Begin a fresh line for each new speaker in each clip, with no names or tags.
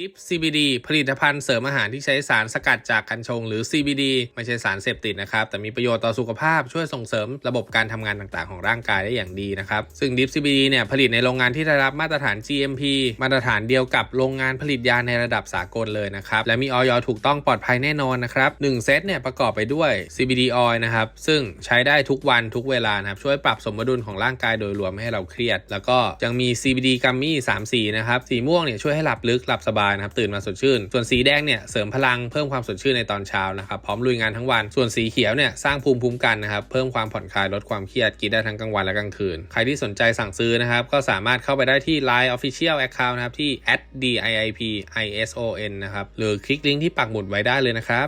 ดิฟ CBD ผลิตภัณฑ์เสริมอาหารที่ใช้สารสกัดจากกัญชง หรือ CBD ไม่ใช่สารเสพติดนะครับ แต่มีประโยชน์ต่อสุขภาพช่วยส่งเสริมระบบการทำงานต่างๆ ของร่างกายได้อย่างดีนะครับ ซึ่งดิฟ CBD เนี่ยผลิตในโรงงานที่ได้รับมาตรฐาน GMP มาตรฐานเดียวกับโรงงานผลิตยาในระดับสากลเลยนะครับ และมีออยถูกต้องปลอดภัยแน่นอนนะครับ1เซตเนี่ยประกอบไปด้วย CBD oil นะครับซึ่งใช้ได้ทุกวันทุกเวลานะครับช่วยปรับสมดุลของร่างกายโดยรวมไม่ให้เราเครียด แล้วก็ยังมี CBD กัมมี่3สีนะครับสีม่วงเนี่ยช่วยให้หลับลึกหลับสบายนะครับตื่นมาสดชื่น ส่วนสีแดงเนี่ยเสริมพลังเพิ่มความสดชื่นในตอนเช้านะครับพร้อมลุยงานทั้งวัน ส่วนสีเขียวเนี่ยสร้างภูมิคุ้มกันนะครับเพิ่มความผ่อนคลายลดความเครียดกินได้ทั้งกลางวันและกลางคืน ใครที่สนใจสั่งซื้อนะครับก็สามารถเข้าไปได้ที่ Line Official Account นะครับที่ @diipison นะครับหรือคลิกลิงก์ที่ปักหมุดไว้ได้เลยนะครับ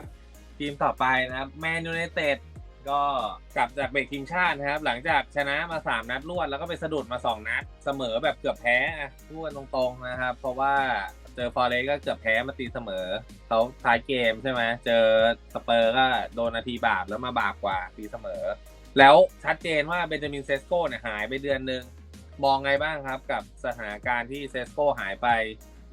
ทีมต่อไปนะครับแมนยูไนเต็ดก็กลับจากเบรกทีมชาตินะครับ หลังจากชนะมา 3 นัดรวด แล้วก็ไปสะดุดมา 2 นัด เสมอแบบเกือบแพ้อะพูดตรงๆนะครับ เพราะว่า เจอฟอร์เรสก็เกือบแพ้มาตีเสมอเขาท้ายเกมใช่ไหมเจอสเปอร์ก็โดนนาทีบาปแล้วมาบาปกว่าตีเสมอ แล้วชัดเจนว่าเบนจามินเซสโก้เนี่ยหายไปเดือนหนึ่งมองไงบ้างครับกับสถานการณ์ที่เซสโก้หายไป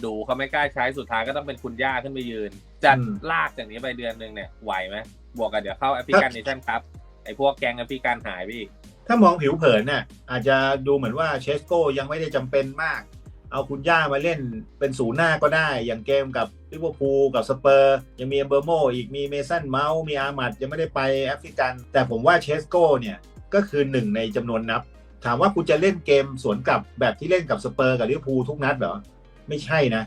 ดูเขาไม่กล้าใช้สุดท้ายก็ต้องเป็นคุณย่าขึ้นไปยืน จะลากจากนี้ไปเดือนหนึ่งเนี่ยไหวไหมบวกกับเดี๋ยวเข้าแอฟริกันเนชั่นครับไอ้พวกแกงแอฟริกันหายไปอีก
ถ้ามองผิวเผินน่ะอาจจะดูเหมือนว่าเชสโก้ยังไม่ได้จำเป็นมาก เอาคุณย่ามาเล่นเป็นศูนย์หน้าก็ได้ อย่างเกมกับลิเวอร์พูลกับสเปอร์ ยังมีเบอร์โมอีกมีเมสันเมาส์มีอาร์มัดยังไม่ได้ไปแอฟริกัน แต่ผมว่าเชสโก้เนี่ย ก็คือหนึ่งในจำนวนนับ ถามว่าคุณจะเล่นเกมสวนกลับแบบที่เล่นกับสเปอร์กับลิเวอร์พูลทุกนัดเหรอ ไม่ใช่นะ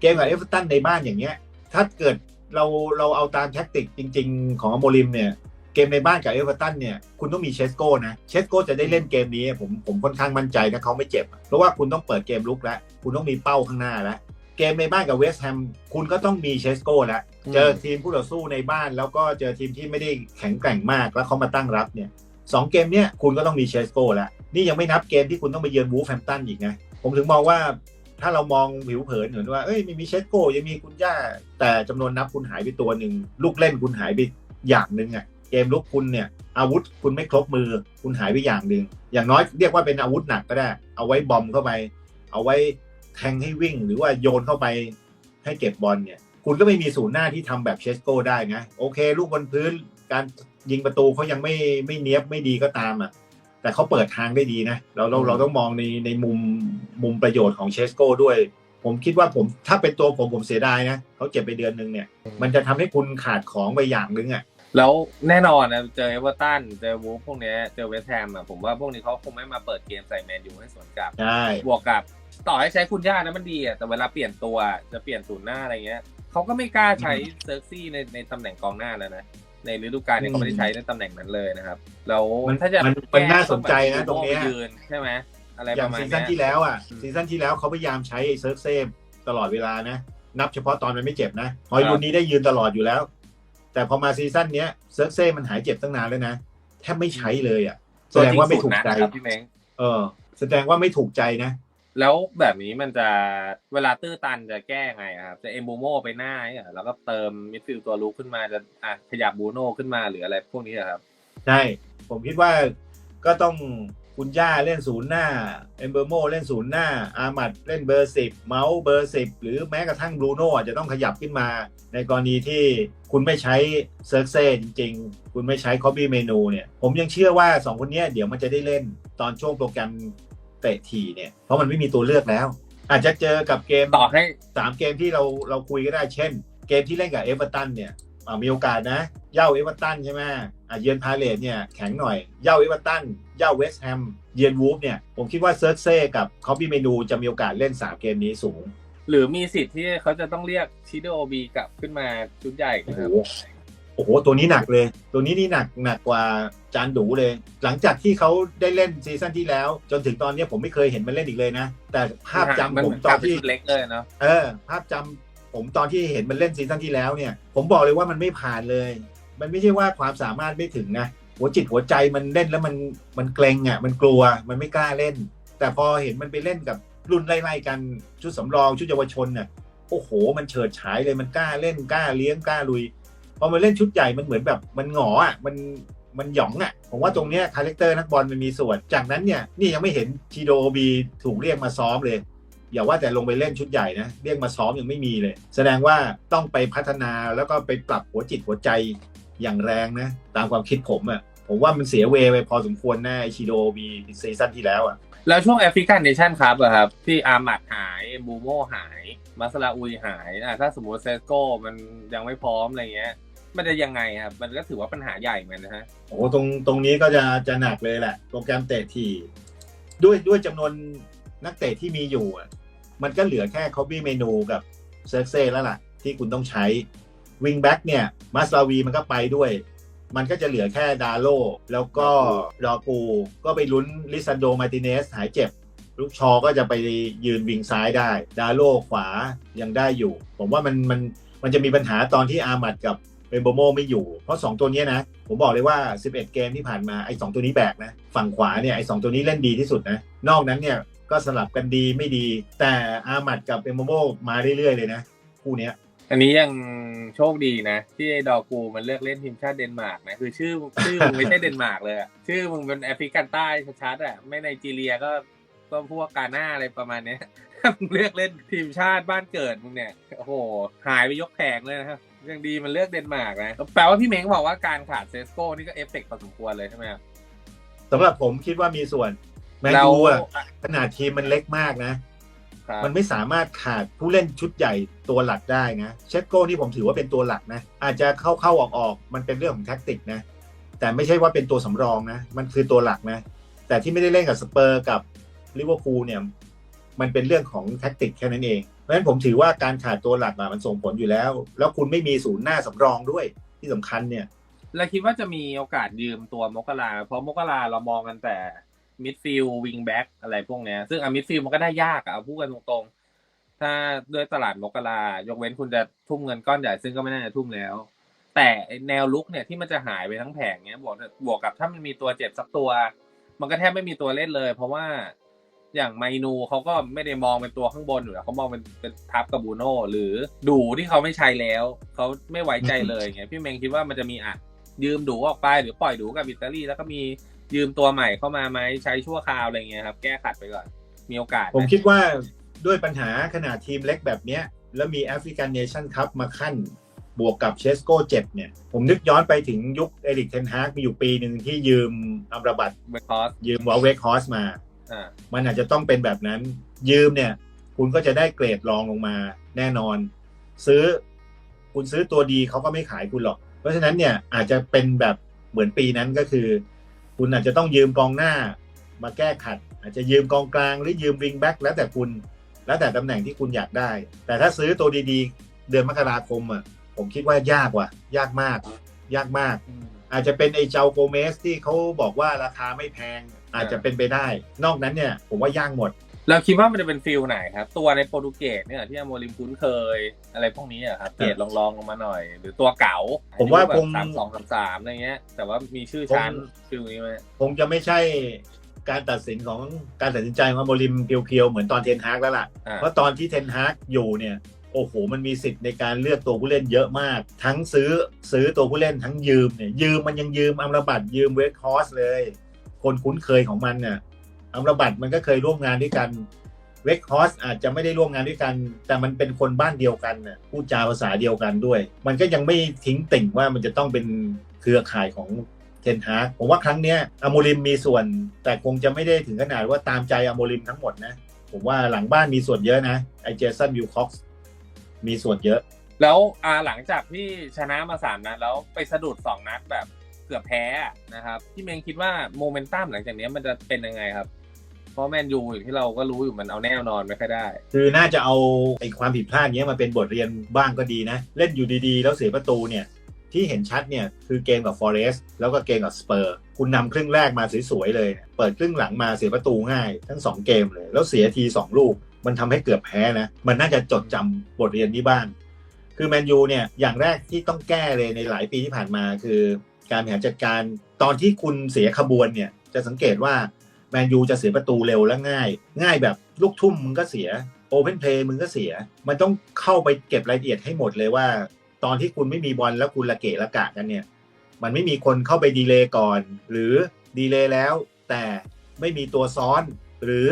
เกมกับเอฟเวอร์ตันในบ้านอย่างเงี้ย ถ้าเกิดเราเราเอาตามแท็กติกจริง ๆ ของอโมริมเนี่ย เกมในบ้านกับเอเวอร์ตันเนี่ยคุณต้องมีเชสโก้นะเชสโก้จะได้เล่นเกมนี้ผมผมค่อนข้างมั่นใจนะเขาไม่เจ็บ เพราะว่าคุณต้องเปิดเกมลุกแล้วคุณต้องมีเป้าข้างหน้าแล้วเกมในบ้านกับเวสต์แฮมคุณก็ต้องมีเชสโก้แล้วเจอทีมผู้ต่อสู้ในบ้านแล้วก็เจอทีมที่ไม่ได้แข็งแกร่งมากแล้วเขามาตั้งรับเนี่ยสองเกมเนี้ยคุณก็ต้องมีเชสโก้แล้วนี่ยังไม่นับเกมที่คุณต้องไปเยือนวูฟแฮมตันอีกนะผมถึงมองว่าถ้าเรามองผิวเผินเหมือนว่าเอ้ยมีมีเชสโก้ยังมีคุณย่า แต่จำนวนนับคุณหายไปตัวหนึ่งลูกเล่นคุณหายไปอย่างหนึ่งอะ เกมลุกคุณเนี่ย อาวุธคุณไม่ครบมือ คุณหายไปอย่างหนึ่งอย่างน้อยเรียกว่าเป็นอาวุธหนักก็ได้ เอาไว้บอมเข้าไป เอาไว้แทงให้วิ่ง หรือว่าโยนเข้าไปให้เก็บบอลเนี่ย คุณก็ไม่มีศูนย์หน้าที่ทำแบบเชสโก้ได้นะโอเค ลูกบนพื้นการยิงประตูเขายังไม่ไม่เนี้ยบไม่ดีก็ตามอะแต่เขาเปิดทางได้ดีนะเราเราเราต้องมองในในมุมมุมประโยชน์ของเชสโก้ด้วย ผมคิดว่าผมถ้าเป็นตัวผมผมเสียดายนะเขาเจ็บไปเดือนหนึ่งเนี่ย มันจะทำให้คุณขาดของไปอย่างหนึงอะ
แล้วแน่นอนนะเจอเอเวอร์ตันเจอวูฟพวกเนี้ยเจอเวสต์แฮมอะผมว่าพวกนี้เขาคงไม่มาเปิดเกมใส่แมนยูให้สวนกลับ
ใช่
บวกกับต่อให้ใช้คุณย่านะมันดีอะแต่เวลาเปลี่ยนตัวจะเปลี่ยนศูนย์หน้าอะไรเงี้ยเขาก็ไม่กล้าใช้เซอร์ซี่ในในตำแหน่งกองหน้าแล้วนะในฤดูกาลเนี่ยเขาไม่ได้ใช้ในตำแหน่งนั้นเลยนะครับแล้ว
มัน
ถ้าจะ
มันมันน่าสนใจนะตรงเนี้ย
ไปยืนใช่ไหมอะไร
อ
ป
ย่าง
ระมาณ
ซี
เนี้
ซั่น
ย
ที่แล้วอะ
อืม
ซีซั่นที่แล้วเขาพยายามใช้ไอ้เซิร์ฟเซฟตลอดเวลานะนับเฉพาะตอนมันไม่เจ็บนะฮอยลุนนี้ได้ยืนตลอดอยู่แล้ว แต่พอมาซีซั่นเนี้ยเซิร์ฟเซฟมันหายเจ็บตั้งนานแล้วนะ แทบไม่ใช้เลยอะแสดงว่าไม่ถูกใจ
ตัวจริงสุดนะครับพี่เม้ง
เออ แสดงว่าไม่ถูกใจนะ
แล้วแบบนี้มันจะเวลาตื้อตันจะแก้ไงอะครับจะเอมบูโมไปหน้าเนี่ยเหรอแล้วก็เติมมิดฟิลด์ตัวลุกขึ้นมาจะอะขยับบูโน่ขึ้นมาหรืออะไรพวกนี้เหรอครับ
ใช่ผมคิดว่าก็ต้อง คุณย่าเล่นศูนย์หน้าเอมเบอร์โมเล่นศูนย์หน้า อามัดเล่นเบอร์สิบเมาส์เบอร์สิบหรือแม้กระทั่งบรูโน่อาจจะต้องขยับขึ้นมา ในกรณีที่คุณไม่ใช้เซิร์กเซ่จริง ๆ คุณไม่ใช้คอ b บี้เมนูเนี่ย ผมยังเชื่อว่า 2 คนเนี้ยเดี๋ยวมันจะได้เล่นตอนช่วงโปรแกรมเตะทีเนี่ย เพราะมันไม่มีตัวเลือกแล้ว อาจจะเจอกับเกม
ต่อให้
สามเกมที่เราเราคุยก็ได้เช่น เกมที่เล่นกับเอเวอร์ตันเนี่ยอ่า มีโอกาสนะ เย่าเอเวอร์ตันใช่ไหมอะเยือนพาเลตเนี่ยแข็งหน่อย เย่าเอเวอร์ตัน เย่าเวสต์แฮม เยือนวูฟเนี่ย ผมคิดว่าเซิร์กเซ่กับคอปปี้เมนูจะมีโอกาสเล่น 3 เกมนี้สูง
หรือมีสิทธิ์ที่เขาจะต้องเรียกชิโดโอบีกลับขึ้นมาชุดใหญ่
โอ้
นะ
โห
ครับ
โอ้โห ตัวนี้หนักเลย ตัวนี้นี่หนักหนักกว่าจานดูเลย หลังจากที่เขาได้เล่นซีซั่นที่แล้ว จนถึงตอนนี้ผมไม่เคยเห็นมันเล่นอีกเลยนะ แต่ภาพจำ
มัน
ผม
ก
ต
ลั
อบน
เป็น
ที่
ชุดเล็กเลยเนาะ
เออ ภาพจำ ผมตอนที่เห็นมันเล่นซีซั่นที่แล้วเนี่ย ผมบอกเลยว่ามันไม่ผ่านเลย มันไม่ใช่ว่าความสามารถไม่ถึงนะหัวจิตหัวใจมันเล่นแล้วมันมันเกรงอะมันกลัวมันไม่กล้าเล่น แต่พอเห็นมันไปเล่นกับรุ่นไล่ๆกันชุดสำรองชุดเยาวชนน่ะโอ้โห มันเฉิดฉายเลยมันกล้าเล่นกล้าเลี้ยงกล้าลุยพอมาเล่นชุดใหญ่มันเหมือนแบบมันหงออะมันมันหยองอะผมว่าตรงเนี้ยคาแรคเตอร์นักบอลมันมีส่วน จากนั้นเนี่ยนี่ยังไม่เห็นทีโดบีถูกเรียกมาซ้อมเลย อย่าว่าแต่ลงไปเล่นชุดใหญ่นะเรียกมาซ้อมยังไม่มีเลย แสดงว่าต้องไปพัฒนาแล้วก็ไปปรับหัวจิตหัวใจอย่างแรงนะตามความคิดผมอะ่ะผมว่ามันเสียเวไปพอสมควรแน่ไอชิโดมีซีซั่นที่แล้วอะ่ะ
แล้วช่วงแอฟริกันเนชั่นครับอะครับที่อามัดหายบูโมหาย มาสลาอุยหายอะถ้าสมมติเซสโก้มันยังไม่พร้อมอะไรเงี้ยมันจะยังไงครับ มันก็ถือว่าปัญหาใหญ่เหมือนกันนะฮะ
โอ้โหตรงตรงนี้ก็จะจะหนักเลยแหละ โปรแกรมเตะทีด้วยด้วยจำนวนนักเตะที่มีอยู่อะ มันก็เหลือแค่คอบี้เมนูกับเซร์เซ่แล้วล่ะ ที่คุณต้องใช้วิงแบ็กเนี่ยมาสลาวีมันก็ไปด้วย มันก็จะเหลือแค่ดาโลแล้วก็รอกูก็ไปลุ้นลิซันโดมาติเนสหายเจ็บ ลูกชอก็จะไปยืนวิงซ้ายได้ ดาโลขวายังได้อยู่ ผมว่ามันมันมันจะมีปัญหาตอนที่อามัดกับเบนโบโมไม่อยู่ เพราะ 2 ตัวนี้นะ ผมบอกเลยว่า 11 เกมที่ผ่านมาไอ้สตัวนี้แบกนะ ฝั่งขวาเนี่ยไอ้สตัวนี้เล่นดีที่สุดนะ นอกนั้นเนี่ย ก็สลับกันดีไม่ดี แต่อามัดกับเบนโบโมมาเรื่อยๆเลยนะ คู่เนี้ย
อันนี้ยังโชคดีนะ ที่ไอ้ดอกูมันเลือกเล่นทีมชาติเดนมาร์กนะคือชื่อชื่อมึงไม่ใช่เดนมาร์กเลยอะชื่อมึงเป็นแอฟริกันใต้ชัดๆอะไม่ไนจีเรียก็ก็พวกกาหน้าอะไรประมาณเนี้ยมึงเลือกเล่นทีมชาติบ้านเกิดมึงเนี่ยโอ้โหหายไปยกแผงเลยนะครับยังดีมันเลือกเดนมาร์กนะแปลว่าพี่เม้งบอกว่าการขาดเซสโก้นี่ก็เอฟเฟกต์พอสมควรเลยใช่ไหมครับ
สำหรับผมคิดว่ามีส่วนแม น
เรา
ยูอะขนาดทีมมันเล็กมากนะ
ครับ
มันไม่สามารถขาดผู้เล่นชุดใหญ่ตัวหลักได้นะเชสโก้นี่ผมถือว่าเป็นตัวหลักนะ อาจจะเข้าเข้าออกออกๆมันเป็นเรื่องของแท็กติกนะ แต่ไม่ใช่ว่าเป็นตัวสำรองนะ มันคือตัวหลักนะ แต่ที่ไม่ได้เล่นกับสเปอร์กับลิเวอร์พูลเนี่ย มันเป็นเรื่องของแท็กติกแค่นั้นเอง เพราะฉะนั้นผมถือว่าการขาดตัวหลักอะมันส่งผลอยู่แล้ว แล้วคุณไม่มีศูนย์หน้าสำรองด้วยที่สำคัญเนี่ย
แล้วคิดว่าจะมีโอกาสยืมตัวมกราเพราะมกราเรามองกันแต่ มิดฟิลวิงแบ็กอะไรพวกเนี้ย ซึ่งอะมิดฟิลมันก็ได้ยากอะเอาพูดกันตรงๆ ถ้าด้วยตลาดมกรายกเว้นคุณจะทุ่มเงินก้อนใหญ่ซึ่งก็ไม่น่าจะทุ่มแล้ว แต่แนวลุกเนี่ยที่มันจะหายไปทั้งแผงเนี้ยบวกบวกกับถ้ามันมีตัวเจ็บสักตัว มันก็แทบไม่มีตัวเล่นเลย เพราะว่าอย่างไมนูเขาก็ไม่ได้มองเป็นตัวข้างบนอยู่แล้วเขามองเป็นเป็นทับกับบูโน่หรือดูที่เขาไม่ใช้แล้วเขาไม่ไว้ใจเลยไงพี่เมงคิดว่ามันจะมีอะยืมดูออกไปหรือปล่อยดูกับอิตาลีแล้วก็มี ยืมตัวใหม่เข้ามาไหมใช้ชั่วคราวอะไรเงี้ยครับแก้ขัดไปก่อน มีโอกาสไห
ผมคิดว่าด้วยปัญหาขนาดทีมเล็กแบบเนี้ย แล้วมีแอฟริกันเนชั่นคัพมาขั้น บวกกับเชสโก้เจ็บเนี่ย ผมนึกย้อนไปถึงยุคเอริกเทนฮากมีอยู่ปีหนึ่งที่ยืมอัมราบัต
เบคอส
ยืมวอลเวกฮอสมา
อ่า
มันอาจจะต้องเป็นแบบนั้น ยืมเนี่ย คุณก็จะได้เกรดรองลงมาแน่นอน ซื้อ คุณซื้อตัวดีเขาก็ไม่ขายคุณหรอก เพราะฉะนั้นเนี่ยอาจจะเป็นแบบเหมือนปีนั้นก็คือ คุณอาจจะต้องยืมกองหน้ามาแก้ขัด อาจจะยืมกองกลางหรือยืมวิงแบ็กแล้วแต่คุณ แล้วแต่ตำแหน่งที่คุณอยากได้ แต่ถ้าซื้อตัวดีๆ เดือนมกราคมอะผมคิดว่ายากว่ะ ยากมาก ยากมาก อาจจะเป็นไอ้เจ้าโกเมสที่เขาบอกว่าราคาไม่แพง อาจจะเป็นไปได้ นอกนั้นเนี่ย ผมว่ายากหมด
เราคิดว่ามันจะเป็นฟิลไหนครับ ตัวในโปรตุเกสเนี่ยที่อโมริมคุ้นเคย อะไรพวกนี้อะครับเกรดลองลองๆลงมาหน่อย หรือตัวเก๋า
ผมว่าคง
สามสองสามสามอะไรเงี้ย แต่ว่ามีชื่อชั้นฟิลนี้ไหม
คงจะไม่ใช่การตัดสินของการตัดสินใจของโมริมเพียวๆเหมือนตอนเทนฮากแล้วล่ะ
อ่า
เพราะตอนที่เทนฮากอยู่เนี่ยโอ้โห มันมีสิทธิ์ในการเลือกตัวผู้เล่นเยอะมาก ทั้งซื้อซื้อตัวผู้เล่นทั้งยืมเนี่ยยืมมันยังยืมอัมรบัตยืมเวสคอสเลย คนคุ้นเคยของมันเนี่ย อัมรบัตมันก็เคยร่วมงานด้วยกันเวกฮอสอาจจะไม่ได้ร่วมงานด้วยกัน แต่มันเป็นคนบ้านเดียวกันน่ะพูดจาภาษาเดียวกันด้วย มันก็ยังไม่ทิ้งติ่งว่ามันจะต้องเป็นเครือข่ายของเทนฮากผมว่าครั้งเนี้ยอโมริมมีส่วน แต่คงจะไม่ได้ถึงขนาดว่าตามใจอโมริมทั้งหมดนะ ผมว่าหลังบ้านมีส่วนเยอะนะไอเจสันวิลค็อกซ์มีส่วนเยอะ
แล้วอาหลังจากที่ชนะมาสามนัดแล้วไปสะดุดสองนัดแบบเกือบแพ้นะครับพี่เมงคิดว่าโมเมนตัมหลังจากนี้มันจะเป็นยังไงครับ เพราะแมนยูอย่างที่เราก็รู้อยู่มันเอาแน่นอนไม่ค่อยได้
คือน่าจะเอาไอ้ความผิดพลาดเนี้ยมาเป็นบทเรียนบ้างก็ดีนะ เล่นอยู่ดีๆ แล้วเสียประตูเนี่ยที่เห็นชัดเนี่ยคือเกมกับ Forest แล้วก็เกมกับสเปอร์ คุณนำครึ่งแรกมาสวยๆเลย เปิดครึ่งหลังมาเสียประตูง่าย ทั้ง 2 เกมเลย แล้วเสียที 2 ลูก มันทำให้เกือบแพ้นะ มันน่าจะจดจำบทเรียนนี้บ้าง คือแมนยูเนี่ยอย่างแรกที่ต้องแก้เลยในหลายปีที่ผ่านมาคือ การบริหารจัดการตอนที่คุณเสียขบวนเนี่ยจะสังเกตว่า มนยูจะเสียประตูเร็วและง่าย ง่ายแบบลูกทุ่มมึงก็เสียโอเพนเพลย์มึงก็เสีย มันต้องเข้าไปเก็บรายละเอียดให้หมดเลยว่า ตอนที่คุณไม่มีบอลแล้วคุณละเกะละกะกันเนี่ย มันไม่มีคนเข้าไปดีเลย์ก่อน หรือดีเลย์แล้ว แต่ไม่มีตัวซ้อน หรือ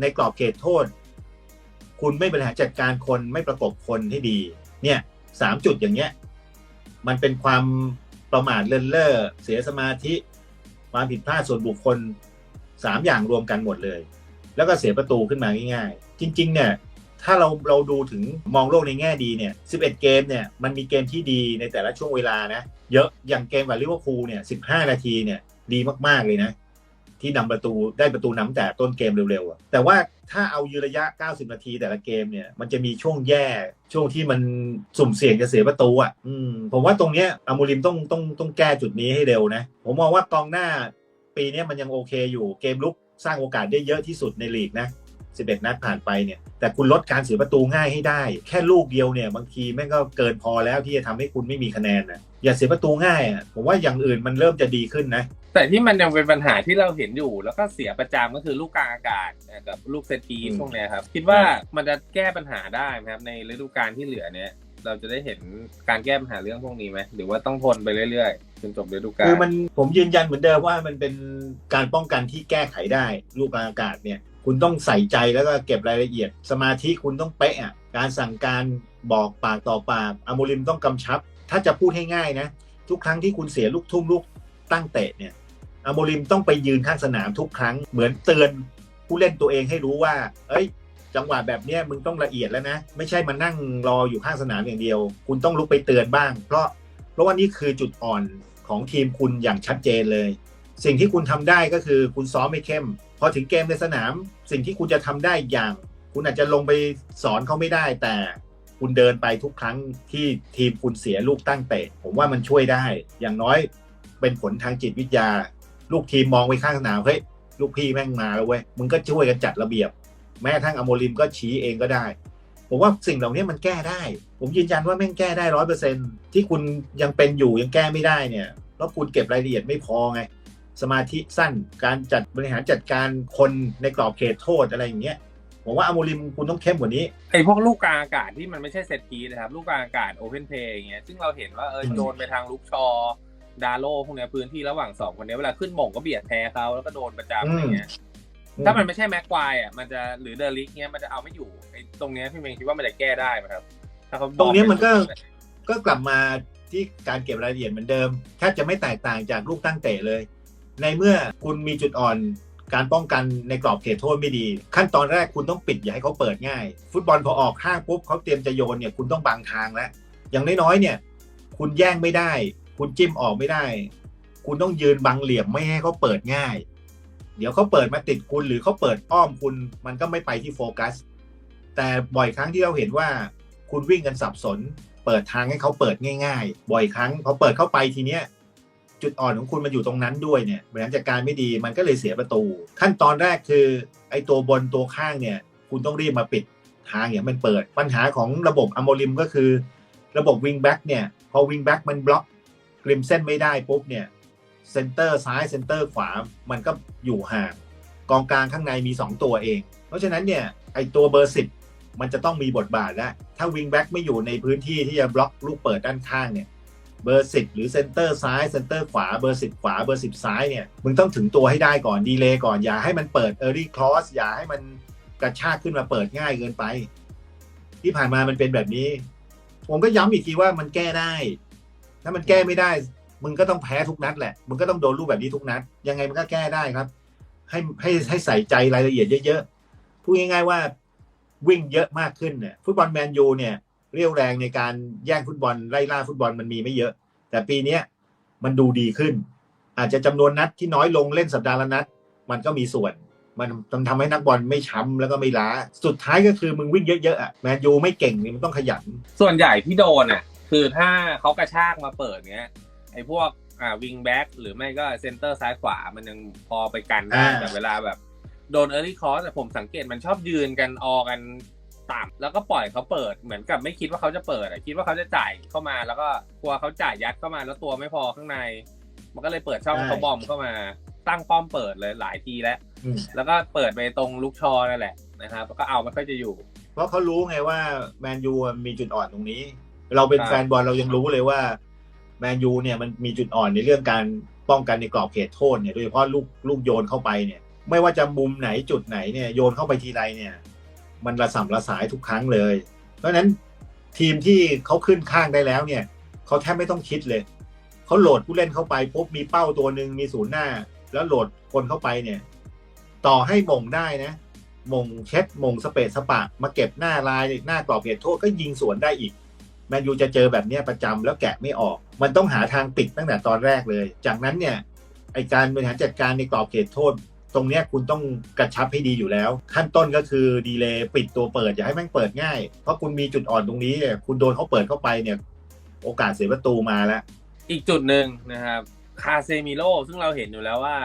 ในกรอบเขตโทษ คุณไม่บริหารจัดการคนไม่ประกบคนให้ดี เนี่ยสามจุดอย่างเงี้ย มันเป็นความประมาทเลินเล่อเสียสมาธิ ความผิดพลาดส่วนบุคคล สามอย่างรวมกันหมดเลย แล้วก็เสียประตูขึ้นมาง่ายๆ จริง ๆ เนี่ยถ้าเราเราดูถึงมองโลกในแง่ดีเนี่ย 11 เกมเนี่ยมันมีเกมที่ดีในแต่ละช่วงเวลานะเยอะอย่างเกมกับลิเวอร์พูลเนี่ย 15 นาทีเนี่ยดีมากๆเลยนะ ที่นำประตูได้ประตูนำแต่ต้นเกมเร็วๆแต่ว่าถ้าเอายืระยะ 90 นาทีแต่ละเกมเนี่ยมันจะมีช่วงแย่ช่วงที่มันสุ่มเสี่ยงจะเสียประตูอะผมว่าตรงเนี้ยอามูริมต้องต้องต้องแก้จุดนี้ให้เร็วนะ ผมมองว่ากองหน้า ปีเนี้ยมันยังโอเคอยู่เกมลุกสร้างโอกาสได้เยอะที่สุดในลีกนะ 11 นัดผ่านไปเนี่ย แต่คุณลดการเสียประตูง่ายให้ได้ แค่ลูกเดียวเนี่ย บางทีแม่งก็เกินพอแล้วที่จะทำให้คุณไม่มีคะแนนนะอย่าเสียประตูง่ายอะผมว่าอย่างอื่นมันเริ่มจะดีขึ้นนะ
แต่ที่มันยังเป็นปัญหาที่เราเห็นอยู่ แล้วก็เสียประจำก็คือลูกกลางอากาศกับลูกเซตพีซ
อืม
พวกเนี้ยครับ คิดว่ามันจะแก้ปัญหาได้ไหมครับในฤดูกาลที่เหลือเนี้ย เราจะได้เห็นการแก้ปัญหาเรื่องพวกนี้ไหมหรือว่าต้องทนไปเรื่อยๆจนจบฤดูกาล
คือมันผมยืนยันเหมือนเดิมว่ามันเป็นการป้องกันที่แก้ไขได้ลูกกลอากาศเนี่ย คุณต้องใส่ใจแล้วก็เก็บรายละเอียด สมาธิคุณต้องเป๊ะอะการสั่งการบอกปากต่อปากอโมริมต้องกำชับ ถ้าจะพูดให้ง่ายนะ ทุกครั้งที่คุณเสียลูกทุ่มลูกตั้งเตะเนี่ยอโมริมต้องไปยืนข้างสนามทุกครั้งเหมือนเตือนผู้เล่นตัวเองให้รู้ว่า เอ้ย จังหวะแบบนี้มึงต้องละเอียดแล้วนะ ไม่ใช่มานั่งรออยู่ข้างสนามอย่างเดียว คุณต้องลุกไปเตือนบ้าง เพราะเพราะว่านี่คือจุดอ่อนของทีมคุณอย่างชัดเจนเลย สิ่งที่คุณทำได้ก็คือคุณซ้อมไม่เข้ม พอถึงเกมในสนาม สิ่งที่คุณจะทำได้อย่าง คุณอาจจะลงไปสอนเขาไม่ได้ แต่คุณเดินไปทุกครั้งที่ทีมคุณเสียลูกตั้งเตะผมว่ามันช่วยได้ อย่างน้อยเป็นผลทางจิตวิทยา ลูกทีมมองไปข้างสนามเฮ้ยลูกพี่แม่งมาแล้วเว้ยมึงก็ช่วยกันจัดระเบียบ แม้กระทั่งอโมริมก็ชี้เองก็ได้ ผมว่าสิ่งเหล่านี้มันแก้ได้ ผมยืนยันว่าแม่งแก้ได้ร้อยเปอร์เซ็นที่คุณยังเป็นอยู่ยังแก้ไม่ได้เนี่ยเพราะคุณเก็บรายละเอียดไม่พอไง สมาธิสั้นการจัดบริหารจัดการคนในกรอบเขตโทษอะไรอย่างเงี้ยผมว่าอโมริมคุณต้องเข้มกว่านี้
ไอ้พวกลูกกลางอากาศที่มันไม่ใช่เซตพีซนะครับ ลูกกลางอากาศโอเพนเพย์อย่างเงี้ยซึ่งเราเห็นว่าเออ
อืม
โดนไปทางลูกชอดาโลพวกเนี้ยพื้นที่ระหว่างสองคนเนี้ยเวลาขึ้นหม่งก็เบียดแพ้เขาแล้วก็โดนประจำอะไรเงี้ย ถ้ามันไม่ใช่แม็กควายอะมันจะหรือเดลิกเนี้ยมันจะเอาไม่อยู่ไอ้ตรงเนี้ยพี่เมงคิดว่ามันจะแก้ได้ไหมครับ ถ้าเขา
ตรงเนี้ยมันก็
บอกไป
ก็กลับมาที่การเก็บรายละเอียดเหมือนเดิมแทบจะไม่แตกต่างจากลูกตั้งเตะเลย ในเมื่อคุณมีจุดอ่อนการป้องกันในกรอบเขตโทษไม่ดี ขั้นตอนแรกคุณต้องปิดอย่าให้เขาเปิดง่าย ฟุตบอลพอออกข้างปุ๊บเขาเตรียมจะโยนเนี่ยคุณต้องบังทางแล้วอย่างน้อยๆเนี่ย คุณแย่งไม่ได้ คุณจิ้มออกไม่ได้ คุณต้องยืนบังเหลี่ยมไม่ให้เขาเปิดง่าย เดี๋ยวเขาเปิดมาติดคุณหรือเขาเปิดอ้อมคุณมันก็ไม่ไปที่โฟกัส แต่บ่อยครั้งที่เราเห็นว่าคุณวิ่งกันสับสน เปิดทางให้เขาเปิดง่ายๆ บ่อยครั้งพอเปิดเข้าไปทีเนี้ยจุดอ่อนของคุณมันอยู่ตรงนั้นด้วยเนี่ยบริหารจัดการไม่ดีมันก็เลยเสียประตู ขั้นตอนแรกคือไอ้ตัวบนตัวข้างเนี่ย คุณต้องรีบมาปิดทางอย่างมันเปิด ปัญหาของระบบอโมริมก็คือ ระบบวิงแบ็กเนี่ย พอวิงแบ็กมันบล็อกกริมเส้นไม่ได้ปุ๊บเนี่ย เซนเตอร์ซ้ายเซนเตอร์ขวามันก็อยู่ห่างกองกลางข้างในมี 2 ตัวเอง เพราะฉะนั้นเนี่ยไอตัวเบอร์สิบมันจะต้องมีบทบาทแล้วถ้าวิงแบ็กไม่อยู่ในพื้นที่ที่จะบล็อกลูกเปิดด้านข้างเนี่ยเบอร์สิบหรือเซนเตอร์ซ้ายเซนเตอร์ขวาเบอร์สิบขวาเบอร์สิบซ้ายเนี่ยมึงต้องถึงตัวให้ได้ก่อนดีเลย์ก่อนอย่าให้มันเปิดเออร์ลี่คลอสอย่าให้มันกระชากขึ้นมาเปิดง่ายเกินไป ที่ผ่านมามันเป็นแบบนี้ ผมก็ย้ำอีกทีว่ามันแก้ได้ ถ้ามันแก้ไม่ได้ มึงก็ต้องแพ้ทุกนัดแหละมึงก็ต้องโดนลูกแบบนี้ทุกนัด ยังไงมันก็แก้ได้ครับ ให้ให้ให้ใส่ใจรายละเอียดเยอะๆพูดง่าย ๆว่าวิ่งเยอะมากขึ้นเนี่ยฟุตบอลแมนยูเนี่ย เรียวแรงในการแย่งฟุตบอลไล่ล่าฟุตบอลมันมีไม่เยอะ แต่ปีเนี้ยมันดูดีขึ้น อาจจะจำนวนนัดที่น้อยลงเล่นสัปดาห์ละนัด มันก็มีส่วน มันมันทำให้นักบอลไม่ช้ำแล้วก็ไม่ล้า สุดท้ายก็คือมึงวิ่งเยอะๆอะแมนยูไม่เก่งนี่มันต้องขยัน
ส่วนใหญ่ที่โดนอะคือถ้าเขากระชากมาเปิดเงี้ย ไอ้พวกอ่าวิงแบ็กหรือไม่ก็เซนเตอร์ซ้ายขวามันยังพอไปกันได้
อ่า
แต่เวลาแบบโดนเอ r ร์ลี่คอสแต่ผมสังเกตมันชอบยืนกันออกันต่ำแล้วก็ปล่อยเขาเปิดเหมือนกับไม่คิดว่าเขาจะเปิดอะคิดว่าเขาจะจ่ายเข้ามา แล้วก็กลัวเขาจ่ายยัดเข้ามาแล้วตัวไม่พอข้างใน มันก็เลยเปิดช่องให้เขาบอมเข้ามาตั้งป้อมเปิดเลยหลายทีแล้ว
อืม
แล้วก็เปิดไปตรงลูกชอนั่นแหละนะครับแล้วก็เอาไม่ค่อยจะอยู่
เพราะเขารู้ไงว่าแมนยูมีจุดอ่อนตรงนี้ เราเป็น
ครับ
แฟนบอลเรายังรู้เลยว่า แมนยูเนี่ยมันมีจุดอ่อนในเรื่องการป้องกันในกรอบเขตโทษเนี่ยโดยเฉพาะลูกลูกโยนเข้าไปเนี่ย ไม่ว่าจะมุมไหนจุดไหนเนี่ยโยนเข้าไปทีไรเนี่ย มันระส่ำระสายทุกครั้งเลย เพราะฉะนั้นทีมที่เขาขึ้นข้างได้แล้วเนี่ยเขาแทบไม่ต้องคิดเลยเขาโหลดผู้เล่นเข้าไปปุ๊บมีเป้าตัวหนึ่งมีศูนย์หน้า แล้วโหลดคนเข้าไปเนี่ย ต่อให้มงได้นะมงเช็ดมงสเปซสปะ มาเก็บหน้าลายหน้ากรอบเขตโทษก็ยิงสวนได้อีก แมนยูจะเจอแบบนี้ประจำแล้วแกะไม่ออก มันต้องหาทางปิดตั้งแต่ตอนแรกเลย จากนั้นเนี่ยไอการบริหารจัดการในกรอบเขตโทษ ตรงเนี้ยคุณต้องกระชับให้ดีอยู่แล้ว ขั้นต้นก็คือดีเลย์ปิดตัวเปิด อย่าให้แม่งเปิดง่าย เพราะคุณมีจุดอ่อนตรงนี้เนี่ยคุณโดนเขาเปิดเข้าไปเนี่ย โอกาสเสียประตูมาแล้ว
อีกจุดหนึ่งนะครับคาเซมิโร่ซึ่งเราเห็นอยู่แล้วว่า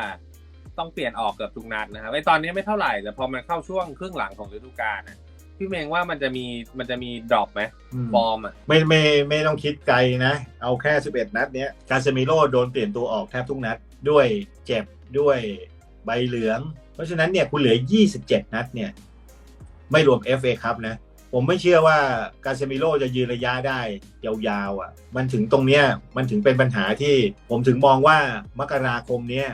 ต้องเปลี่ยนออกเกือบทุกนัดนะครับไอตอนนี้ไม่เท่าไหร่แต่พอมันเข้าช่วงครึ่งหลังของฤดูกาลนะ พี่เมงว่ามันจะมีมันจะมีดรอปไหม
อืม
ฟอร์มอะ
ไม่ไม่ไม่ต้องคิดไกลนะ เอาแค่ 11 นัดเนี้ยการเซมิโร่โดนเปลี่ยนตัวออกแทบทุกนัด ด้วยเจ็บด้วยใบเหลือง เพราะฉะนั้นเนี่ยคุณเหลือ 27 นัดเนี่ย ไม่รวม FA ครับนะ ผมไม่เชื่อว่าการเซมิโร่จะยืนระยะได้ยาวๆอะ มันถึงตรงเนี้ยมันถึงเป็นปัญหาที่ผมถึงมองว่ามกราคมเนี้ย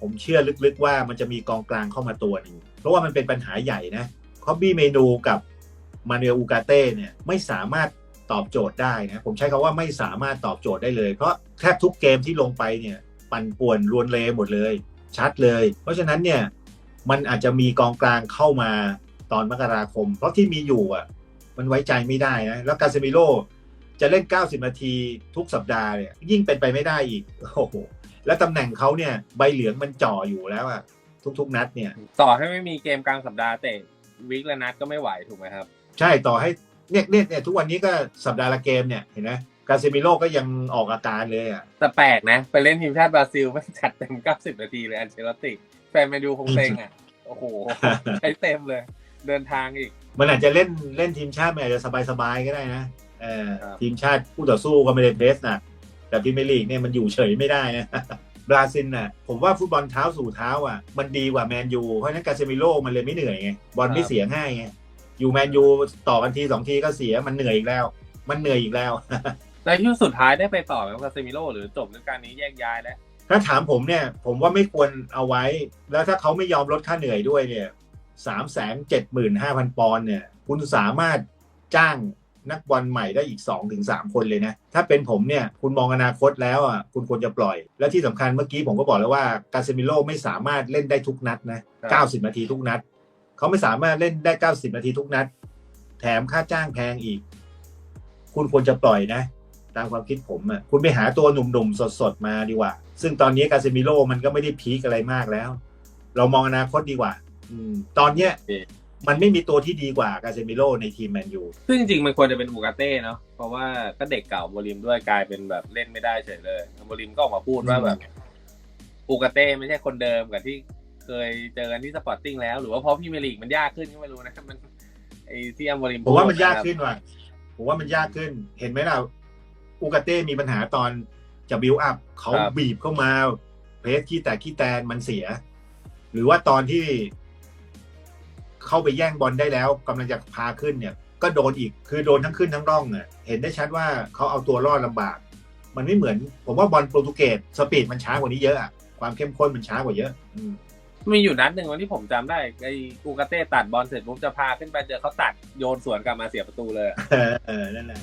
ผมเชื่อลึกๆว่ามันจะมีกองกลางเข้ามาตัวหนึงเพราะว่ามันเป็นปัญหาใหญ่นะ คอบบี้เมนูกับมาเนลอูกาเต้เนี่ยไม่สามารถตอบโจทย์ได้นะผมใช้คำว่าไม่สามารถตอบโจทย์ได้เลย เพราะแทบทุกเกมที่ลงไปเนี่ยปั่นป่วนรวนเลหมดเลย ชัดเลย เพราะฉะนั้นเนี่ยมันอาจจะมีกองกลางเข้ามาตอนมกราคม เพราะที่มีอยู่อะมันไว้ใจไม่ได้นะแล้วกาเซมิโลจะเล่น 90 นาทีทุกสัปดาห์เนี่ยยิ่งเป็นไปไม่ได้อีกโอ้โหแล้วตำแหน่งเขาเนี่ยใบเหลืองมันจ่ออยู่แล้วอะทุกๆ นัดเนี่ย
ต่อให้ไม่มีเกมกลางสัปดาห์เตะ วีคละนัดก็ไม่ไหวถูกไหมครับ
ใช่ต่อให้เนี่ยเนี่ยเนี่ยทุกวันนี้ก็สัปดาห์ละเกมเนี่ยเห็นไหมกาเซมิโลก็ยังออกอาการเลยอะ
แต่แปลกนะ ไปเล่นทีมชาติบราซิลไม่จัดเต็ม 90 นาทีเลยอันเชลติแฟนแมนยูคงเซ็งอะ โอ้โห ใช้เต็มเลย เดินทางอีก
มันอาจจะเล่นเล่นทีมชาติมันอาจจะสบายๆก็ได้นะเออ
ครับ
ทีมชาติคู่ต่อสู้ก็ไม่ได้เบสนะแต่พรีเมียร์ลีกเนี่ยมันอยู่เฉยไม่ได้นะ บราซิลน่ะผมว่าฟุตบอลเท้าสู่เท้าอะมันดีกว่าแมนยูเพราะฉะนั้นกาเซมิโลมันเลยไม่เหนื่อยไงบอลไม่เสียง่ายไงอยู่แมนยูต่อกันทีสองทีก็เสียมันเหนื่อยอีกแล้ว มันเหนื่อยอีกแล้ว
แล้วที่สุดท้ายได้ไปต่อกับคาเซมิโร่หรือจบฤดูกาลนี้แยกย้ายแล้ว
ถ้าถามผมเนี่ย ผมว่าไม่ควรเอาไว้ แล้วถ้าเขาไม่ยอมลดค่าเหนื่อยด้วยเนี่ยสามแสนเจ็ดหมื่นห้าพันปอนด์เนี่ย คุณสามารถจ้าง นักบอลใหม่ได้อีก2อถึงสคนเลยนะ ถ้าเป็นผมเนี่ยคุณมองอนาคตแล้วอะคุณควรจะปล่อย และที่สำคัญเมื่อกี้ผมก็บอกแล้วว่ากาเซมิโลไม่สามารถเล่นได้ทุกนัดนะ 90 นาทีทุกนัด เขาไม่สามารถเล่นได้ 90 นาทีทุกนัด แถมค่าจ้างแพงอีก คุณควรจะปล่อยนะ ตามความคิดผมอะคุณไปหาตัวหนุ่มๆสดๆมาดีกว่า ซึ่งตอนนี้กาเซมิโลมันก็ไม่ได้พีคอะไรมากแล้ว เรามองอนาคตดีกว่าอืมตอนเนี้ย
โอเค
มันไม่มีตัวที่ดีกว่ากาเซมิโลในทีมแมนยู
ซึ่งจริงๆ มันควรจะเป็นอูกาเต้เนาะเพราะว่าก็เด็กเก่าโมลิมด้วยกลายเป็นแบบเล่นไม่ได้เฉยเลยโมลิมก็ออกมาพูดว่าแบบอูกาเต้ไม่ใช่คนเดิมกับที่เคยเจอกันที่สปอร์ติ้งแล้ว หรือว่าเพราะพรีเมียร์ลีกมันยากขึ้นก็ไม่รู้นะมันไอ้ที่อัมโมลิม
ผมว่ามัน
พูด
ยากะ
ครับ
ขึ้นว่ะผมว่ามันยากขึ้น เห็นไหมล่ะอูกาเต้มีปัญหาตอนจะบิวอัพเขาบีบเข้ามา เพสขี้แตกขี้แตนมันเสีย หรือว่าตอนที่ เข้าไปแย่งบอลได้แล้วกำลังจะพาขึ้นเนี่ย ก็โดนอีกคือโดนทั้งขึ้นทั้งร่องอะเห็นได้ชัดว่าเขาเอาตัวรอดลำบาก มันไม่เหมือน ผมว่าบอลโปรตุเกสสปีดมันช้ากว่านี้เยอะอะความเข้มข้นมันช้ากว่าเยอะ อืม
มีอยู่นัดหนึ่งวันที่ผมจำได้ไอ้อูกาเต้ตัดบอลเสร็จปุ๊บจะพาขึ้นไปเจอเขาตัดโยนสวนกลับมาเสียประตูเลยอะ
เออเออนั่นแหละ